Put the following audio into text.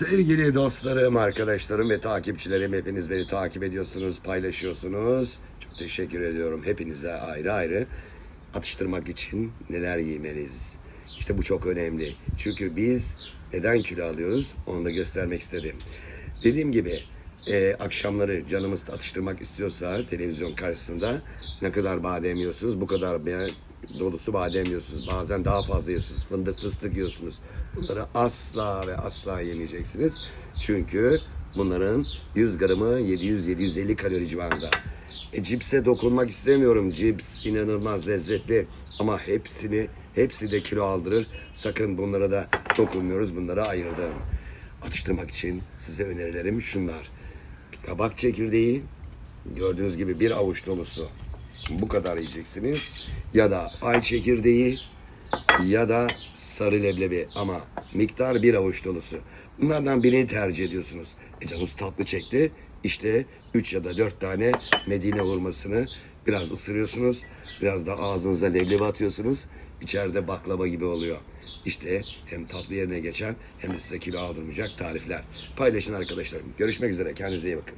Sevgili dostlarım, arkadaşlarım ve takipçilerim hepiniz beni takip ediyorsunuz, paylaşıyorsunuz. Çok teşekkür ediyorum hepinize ayrı ayrı. Atıştırmak için neler yemeniz. İşte bu çok önemli. Çünkü biz neden kilo alıyoruz onu da göstermek istedim. Dediğim gibi e, akşamları canımız atıştırmak istiyorsa televizyon karşısında ne kadar badem yiyorsunuz bu kadar dolusu badem yiyorsunuz. Bazen daha fazla yiyorsunuz. Fındık fıstık yiyorsunuz. Bunları asla ve asla yemeyeceksiniz. Çünkü bunların 100 gramı 700-750 kalori civarında. E, cipse dokunmak istemiyorum. Cips inanılmaz lezzetli ama hepsini hepsi de kilo aldırır. Sakın bunlara da dokunmuyoruz. Bunları ayırdım. Atıştırmak için size önerilerim şunlar. Kabak çekirdeği gördüğünüz gibi bir avuç dolusu. Bu kadar yiyeceksiniz. Ya da ay çekirdeği ya da sarı leblebi ama miktar bir avuç dolusu. Bunlardan birini tercih ediyorsunuz. E canınız tatlı çekti. İşte 3 ya da 4 tane Medine hurmasını biraz ısırıyorsunuz. Biraz da ağzınıza leblebi atıyorsunuz. İçeride baklava gibi oluyor. İşte hem tatlı yerine geçen hem de size kilo aldırmayacak tarifler. Paylaşın arkadaşlarım. Görüşmek üzere. Kendinize iyi bakın.